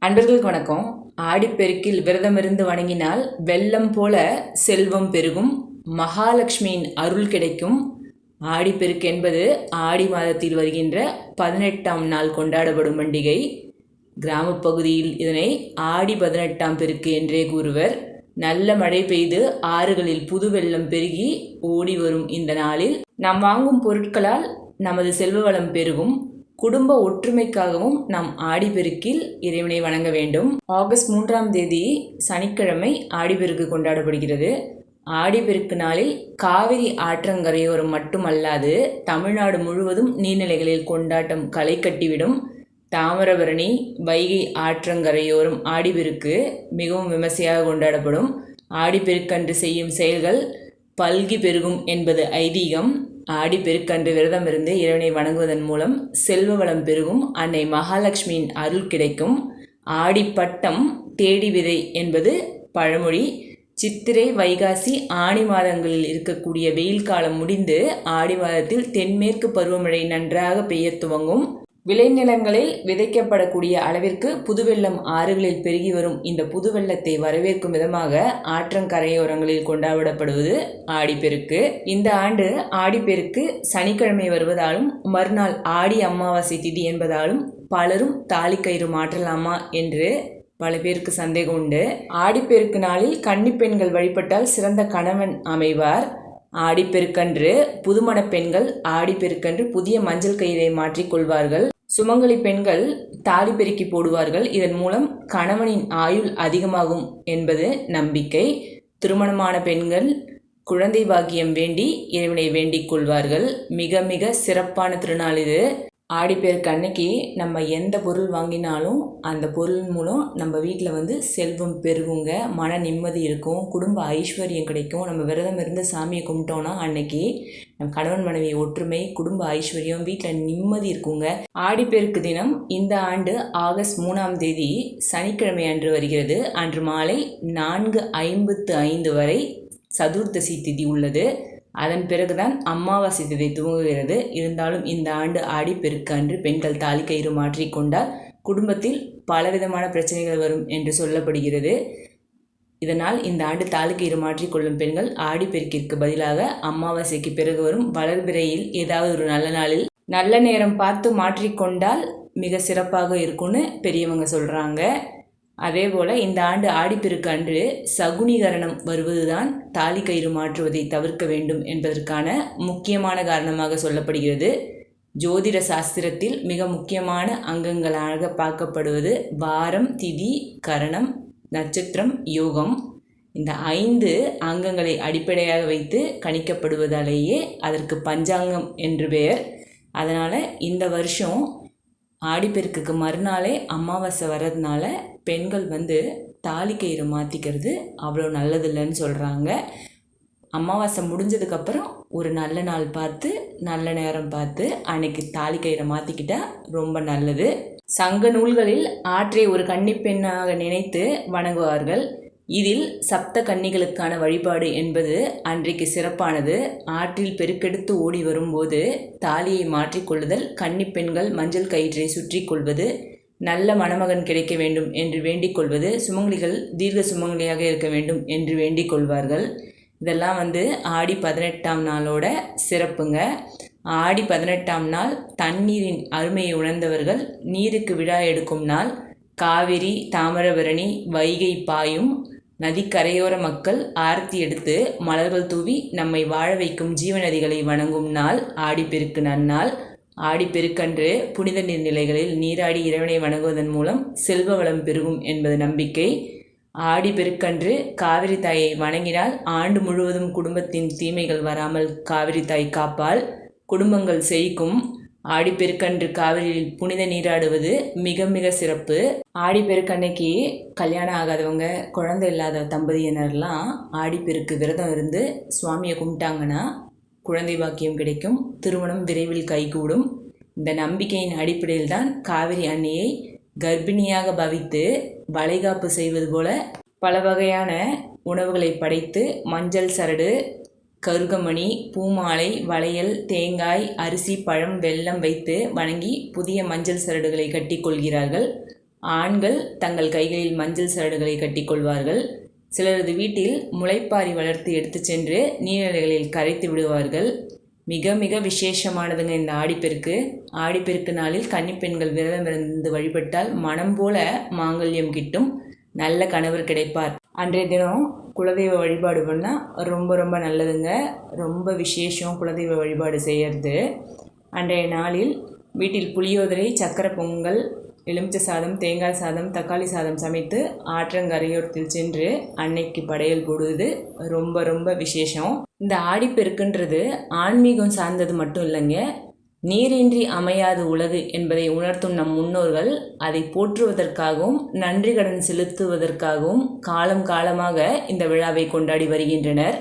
அன்பர்களுக்கு வணக்கம். ஆடிப்பெருக்கில் விரதமிருந்து வணங்கினால் வெள்ளம் போல செல்வம் பெருகும். மகாலட்சுமியின் அருள் கிடைக்கும். ஆடிப்பெருக்கு என்பது ஆடி மாதத்தில் வருகின்ற பதினெட்டாம் நாள் கொண்டாடப்படும் பண்டிகை. கிராமப்பகுதியில் இதனை ஆடி பதினெட்டாம் பெருக்கு என்றே கூறுவர். நல்ல மழை பெய்து ஆறுகளில் புது வெள்ளம் பெருகி ஓடி வரும் இந்த நாளில் நாம் வாங்கும் பொருட்களால் நமது செல்வ வளம் பெருகும். குடும்ப ஒற்றுமைக்காகவும் நாம் ஆடிப்பெருக்கில் இறைவனை வணங்க வேண்டும். ஆகஸ்ட் மூன்றாம் தேதி சனிக்கிழமை ஆடிப்பெருக்கு கொண்டாடப்படுகிறது. ஆடிப்பெருக்கு நாளில் காவிரி ஆற்றங்கரையோரம் மட்டுமல்லாது தமிழ்நாடு முழுவதும் நீர்நிலைகளில் கொண்டாட்டம் களை கட்டிவிடும். தாமிரபரணி வைகை ஆற்றங்கரையோரம் ஆடிப்பெருக்கு மிகவும் விமர்சையாக கொண்டாடப்படும். ஆடிப்பெருக்கன்று செய்யும் செயல்கள் பல்கி பெருகும் என்பது ஐதீகம். ஆடிப்பெருக்கன்று விரதம் இருந்து இறைவனை வணங்குவதன் மூலம் செல்வ வளம் பெருகும். அன்னை மகாலட்சுமியின் அருள் கிடைக்கும். ஆடிப்பட்டம் தேடி விதை என்பது பழமொழி. சித்திரை வைகாசி ஆணி மாதங்களில் இருக்கக்கூடிய வெயில் காலம் முடிந்து ஆடி மாதத்தில் தென்மேற்கு பருவமழை நன்றாக பெய்ய துவங்கும். விளைநிலங்களில் விதைக்கப்படக்கூடிய அளவிற்கு புதுவெள்ளம் ஆறுகளில் பெருகி வரும் இந்த புதுவெள்ளத்தை வரவேற்கும் விதமாக ஆற்றங்கரையோரங்களில் கொண்டாடப்படுவது ஆடிப்பெருக்கு. இந்த ஆண்டு ஆடிப்பெருக்கு சனிக்கிழமை வருவதாலும் மறுநாள் ஆடி அமாவாசை திதி என்பதாலும் பலரும் தாலிக்கயிறு மாற்றலாமா என்று பல பேருக்கு சந்தேகம் உண்டு. ஆடிப்பெருக்கு நாளில் கன்னிப்பெண்கள் வழிபட்டால் சிறந்த கணவன் அமைவார். ஆடிப்பெருக்கன்று புதுமண பெண்கள் ஆடிப்பெருக்கன்று புதிய மஞ்சள் கயிறை மாற்றிக்கொள்வார்கள் சுமங்கலி பெண்கள் தாலி பெருக்கி போடுவார்கள். இதன் மூலம் கணவனின் ஆயுள் அதிகமாகும் என்பது நம்பிக்கை. திருமணமான பெண்கள் குழந்தை பாக்கியம் வேண்டி இறைவனை வேண்டிக் கொள்வார்கள். மிக மிக சிறப்பான திருநாள் இது. ஆடிப்பெருக்கு அன்னைக்கு நம்ம எந்த பொருள் வாங்கினாலும் அந்த பொருள் மூலம் நம்ம வீட்டில் வந்து செல்வம் பெருகுங்க மன நிம்மதி இருக்கும் குடும்ப ஐஸ்வர்யம் கிடைக்கும். நம்ம விரதம் இருந்து சாமியை கும்பிட்டோன்னா அன்னைக்கு நம்ம கணவன் மனைவி ஒற்றுமை குடும்ப ஐஸ்வர்யம் வீட்டில் நிம்மதி இருக்குங்க. ஆடிப்பெருக்கு தினம் இந்த ஆண்டு ஆகஸ்ட் மூணாம் தேதி சனிக்கிழமை அன்று வருகிறது. அன்று மாலை நான்கு ஐம்பத்து ஐந்து வரை சதுர்த்தசி திதி உள்ளது. அதன் பிறகுதான் அமாவாசை திதி துவங்குகிறது. இருந்தாலும் இந்த ஆண்டு ஆடிப்பெருக்கு அன்று பெண்கள் தாலிக்கயிறு மாற்றிக்கொண்டால் குடும்பத்தில் பலவிதமான பிரச்சனைகள் வரும் என்று சொல்லப்படுகிறது. இதனால் இந்த ஆண்டு தாலுக்கு மாற்றிக்கொள்ளும் பெண்கள் ஆடிப்பெருக்கிற்கு பதிலாக அமாவாசைக்கு பிறகு வரும் வளர்பிறையில் ஏதாவது ஒரு நல்ல நாளில் நல்ல நேரம் பார்த்து மாற்றிக்கொண்டால் மிக சிறப்பாக இருக்கும்னு பெரியவங்க சொல்கிறாங்க அதே போல் இந்த ஆண்டு ஆடிப்பெருக்கு அன்று சகுனிகரணம் வருவதுதான் தாலி கயிறு மாற்றுவதை தவிர்க்க வேண்டும் என்பதற்கான முக்கியமான காரணமாக சொல்லப்படுகிறது. ஜோதிட சாஸ்திரத்தில் மிக முக்கியமான அங்கங்களாக பார்க்கப்படுவது வாரம் திதி கரணம் நட்சத்திரம் யோகம். இந்த ஐந்து அங்கங்களை அடிப்படையாக வைத்து கணிக்கப்படுவதாலேயே அதற்கு பஞ்சாங்கம் என்று பெயர். அதனால் இந்த வருஷம் ஆடிப்பெருக்குக்கு மறுநாளே அமாவாசை வர்றதுனால பெண்கள் வந்து தாலி கயிறு மாற்றிக்கிறது அவ்வளோ நல்லதில்லைன்னு சொல்கிறாங்க அமாவாசை முடிஞ்சதுக்கப்புறம் ஒரு நல்ல நாள் பார்த்து நல்ல நேரம் பார்த்து அன்னைக்கு தாலி கயிறை மாற்றிக்கிட்டால் ரொம்ப நல்லது. சங்க நூல்களில் ஆற்றை ஒரு கன்னிப்பெண்ணாக நினைத்து வணங்குவார்கள். இதில் சப்த கன்னிகளுக்கான வழிபாடு என்பது அன்றைக்கு சிறப்பானது. ஆற்றில் பெருக்கெடுத்து ஓடி வரும்போது தாலியை மாற்றிக்கொள்ளுதல் கன்னிப்பெண்கள் மஞ்சள் கயிற்றை சுற்றி கொள்வது நல்ல மணமகன் கிடைக்க வேண்டும் என்று வேண்டிக் கொள்வது சுமங்கலிகள் தீர்க்க சுமங்கலியாக இருக்க வேண்டும் என்று வேண்டிக் கொள்வார்கள். இதெல்லாம் வந்து ஆடி பதினெட்டாம் நாளோட சிறப்புங்க. ஆடி பதினெட்டாம் நாள் தண்ணீரின் அருமையை உணர்ந்தவர்கள் நீருக்கு விழா எடுக்கும் நாள். காவிரி தாமிரபரணி வைகை பாயும். நதிக்கரையோர மக்கள் ஆரத்தி எடுத்து மலர்கள் தூவி நம்மை வாழ வைக்கும் ஜீவநதிகளை வணங்கும் நாள் ஆடிப்பெருக்கு நன்னாள். ஆடிப்பெருக்கன்று புனித நீர்நிலைகளில் நீராடி இறைவனை வணங்குவதன் மூலம் செல்வ வளம் பெருகும் என்பது நம்பிக்கை. ஆடி பெருக்கன்று காவிரி தாயை வணங்கினால் ஆண்டு முழுவதும் குடும்பத்தின் தீமைகள் வராமல் காவிரி தாய் காப்பால் குடும்பங்கள் செழிக்கும் ஆடிப்பெருக்கன்று காவிரியில் புனித நீராடுவது மிக மிக சிறப்பு. ஆடிப்பெருக்கன்னைக்கு கல்யாணம் ஆகாதவங்க குழந்தை இல்லாத தம்பதியினர்லாம் ஆடிப்பெருக்கு விரதம் இருந்து சுவாமியை கும்பிட்டாங்கன்னா குழந்தை பாக்கியம் கிடைக்கும் திருமணம் விரைவில் கைகூடும். இந்த நம்பிக்கையின் அடிப்படையில் தான் காவிரி அன்னையை கர்ப்பிணியாக பவித்து வளைகாப்பு செய்வது போல பல வகையான உணவுகளை படைத்து மஞ்சள் சரடு கருகமணி பூமாலை வளையல் தேங்காய் அரிசி பழம் வெல்லம் வைத்து வணங்கி புதிய மஞ்சள் சரடுகளை கட்டிக்கொள்கிறார்கள் ஆண்கள் தங்கள் கைகளில் மஞ்சள் சரடுகளை கட்டிக்கொள்வார்கள் சிலரது வீட்டில் முளைப்பாரி வளர்த்து எடுத்துச் சென்று நீர்நிலைகளில் கரைத்து விடுவார்கள். மிக மிக விசேஷமானதுங்க இந்த ஆடிப்பெருக்கு. ஆடிப்பெருக்கு நாளில் கன்னிப்பெண்கள் விரதமிருந்து வழிபட்டால் மனம் போல மாங்கல்யம் கிட்டும். நல்ல கணவர் கிடைப்பார். அன்றைய தினம் குலதெய்வ வழிபாடு பண்ணால் ரொம்ப ரொம்ப நல்லதுங்க. ரொம்ப விசேஷம் குலதெய்வ வழிபாடு செய்கிறது அன்றைய நாளில் வீட்டில் புளியோதரை சக்கரை பொங்கல் எலுமிச்சை சாதம் தேங்காய் சாதம் தக்காளி சாதம் சமைத்து ஆற்றங்கரையோரத்தில் சென்று அன்னைக்கு படையல் போடுவது ரொம்ப ரொம்ப விசேஷம். இந்த ஆடிப்பெருக்குன்றது ஆன்மீகம் சார்ந்தது மட்டும் இல்லைங்க. நீரின்றி அமையாது உலகு என்பதை உணர்த்தும் நம் முன்னோர்கள் அதை போற்றுவதற்காகவும் நன்றி கடன் செலுத்துவதற்காகவும் காலம் காலமாக இந்த விழாவை கொண்டாடி வருகின்றனர்.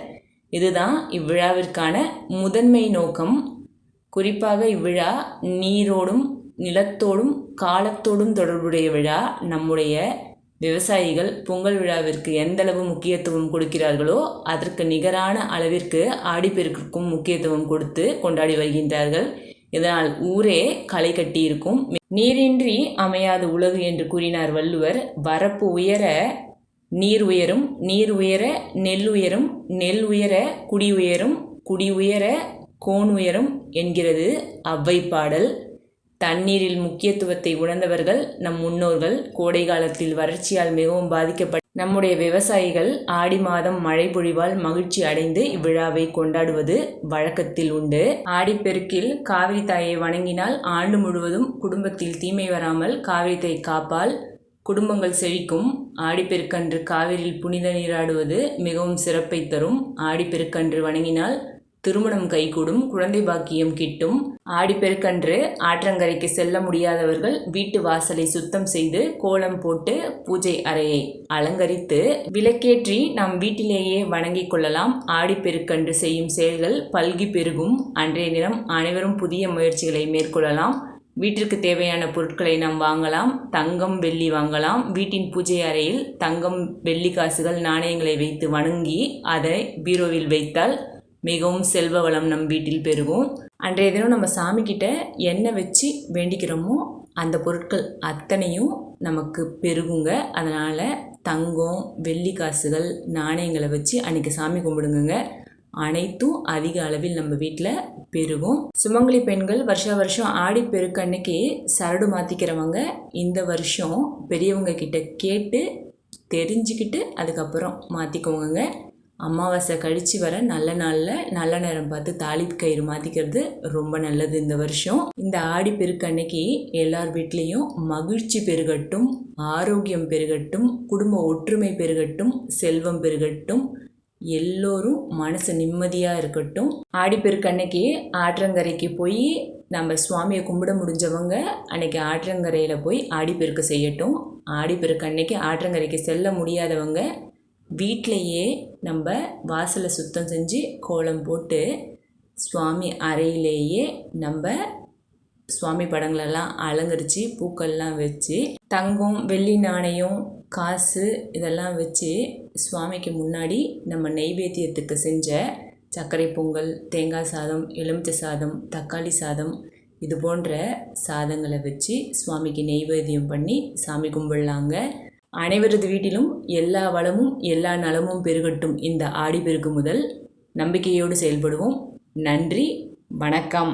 இதுதான் இவ்விழாவிற்கான முதன்மை நோக்கம். குறிப்பாக இவ்விழா நீரோடும் நிலத்தோடும் காலத்தோடும் தொடர்புடைய விழா. நம்முடைய விவசாயிகள் பொங்கல் விழாவிற்கு எந்தளவு முக்கியத்துவம் கொடுக்கிறார்களோ அதற்கு நிகரான அளவிற்கு ஆடிப்பெருக்குக்கும் முக்கியத்துவம் கொடுத்து கொண்டாடி வருகின்றார்கள். இதனால் ஊரே களை கட்டியிருக்கும். நீரின்றி அமையாது உலகு என்று கூறினார் வள்ளுவர். வரப்பு உயர நீர் உயரும் நீர் உயர நெல் உயரும் நெல் உயர குடி உயரும் குடி உயர கோன் உயரும் என்கிறது அவ்வை பாடல் தண்ணீரில் முக்கியத்துவத்தை உணர்ந்தவர்கள் நம் முன்னோர்கள். கோடை காலத்தில் வறட்சியால் மிகவும் பாதிக்கப்பட்ட நம்முடைய விவசாயிகள் ஆடி மாதம் மழை பொழிவால் மகிழ்ச்சி அடைந்து இவ்விழாவை கொண்டாடுவது வழக்கத்தில் உண்டு. ஆடிப்பெருக்கில் காவிரி தாயை வணங்கினால் ஆண்டு முழுவதும் குடும்பத்தில் தீமை வராமல் காவிரி தாய் காப்பால் குடும்பங்கள் செழிக்கும். ஆடிப்பெருக்கன்று காவிரியில் புனித நீராடுவது மிகவும் சிறப்பை தரும். ஆடிப்பெருக்கன்று வணங்கினால் திருமணம் கைகூடும் குழந்தை பாக்கியம் கிட்டும் ஆடிப்பெருக்கன்று ஆற்றங்கரைக்கு செல்ல முடியாதவர்கள் வீட்டு வாசலை சுத்தம் செய்து கோலம் போட்டு பூஜை அறையை அலங்கரித்து விளக்கேற்றி நாம் வீட்டிலேயே வணங்கிக் கொள்ளலாம். ஆடிப்பெருக்கன்று செய்யும் செயல்கள் பல்கி பெருகும். அன்றைய தினம் அனைவரும் புதிய முயற்சிகளை மேற்கொள்ளலாம். வீட்டிற்கு தேவையான பொருட்களை நாம் வாங்கலாம். தங்கம் வெள்ளி வாங்கலாம். வீட்டின் பூஜை அறையில் தங்கம் வெள்ளி காசுகள் நாணயங்களை வைத்து வணங்கி அதை பீரோவில் வைத்தால் மிகவும் செல்வ வளம் நம் வீட்டில் பெருகும் அன்றைய தினம் நம்ம சாமிக்கிட்ட என்ன வச்சு வேண்டிக்கிறோமோ அந்த பொருட்கள் அத்தனையும் நமக்கு பெருகுங்க. அதனால் தங்கம் வெள்ளி காசுகள் நாணயங்களை வச்சு அன்றைக்கி சாமி கும்பிடுங்க அனைத்தும் அதிக அளவில் நம்ம வீட்டில் பெருகும் சுமங்கலி பெண்கள் வருஷ வருஷம் ஆடி பெருக்கு அன்னைக்கு சரடு மாற்றிக்கிறவங்க இந்த வருஷம் பெரியவங்க கிட்ட கேட்டு தெரிஞ்சுக்கிட்டு அதுக்கப்புறம் மாற்றிக்கோங்க அமாவாசை கழித்து வர நல்ல நாளில் நல்ல நேரம் பார்த்து தாலி கயிறு மாற்றிக்கிறது ரொம்ப நல்லது இந்த வருஷம். இந்த ஆடி பெருக்கு அன்னைக்கு எல்லார் வீட்லேயும் மகிழ்ச்சி பெருகட்டும் ஆரோக்கியம் பெருகட்டும் குடும்ப ஒற்றுமை பெருகட்டும் செல்வம் பெருகட்டும் எல்லோரும் மனசு நிம்மதியாக இருக்கட்டும். ஆடிப்பெருக்கு அன்னைக்கு ஆற்றங்கரைக்கு போய் நம்ம சுவாமியை கும்பிட முடிஞ்சவங்க அன்னைக்கு ஆற்றங்கரையில் போய் ஆடிப்பெருக்கு செய்யட்டும். ஆடிப்பெருக்கு அன்னைக்கு ஆற்றங்கரைக்கு செல்ல முடியாதவங்க வீட்டிலையே நம்ம வாசலை சுத்தம் செஞ்சு கோலம் போட்டு சுவாமி அறையிலேயே நம்ம சுவாமி படங்களெல்லாம் அலங்கரித்து பூக்கள்லாம் வச்சு தங்கம் வெள்ளி நாணயம் காசு இதெல்லாம் வச்சு சுவாமிக்கு முன்னாடி நம்ம நெய்வேத்தியத்துக்கு செஞ்ச சர்க்கரை பொங்கல் தேங்காய் சாதம் எலுமிச்சை சாதம் தக்காளி சாதம் இது போன்ற சாதங்களை வச்சு சுவாமிக்கு நெய்வேத்தியம் பண்ணி சாமி கும்பிடலாங்க. அனைவரது வீட்டிலும் எல்லா வளமும் எல்லா நலமும் பெருகட்டும். இந்த ஆடி பெருக்கு முதல் நம்பிக்கையோடு செயல்படுவோம். நன்றி வணக்கம்.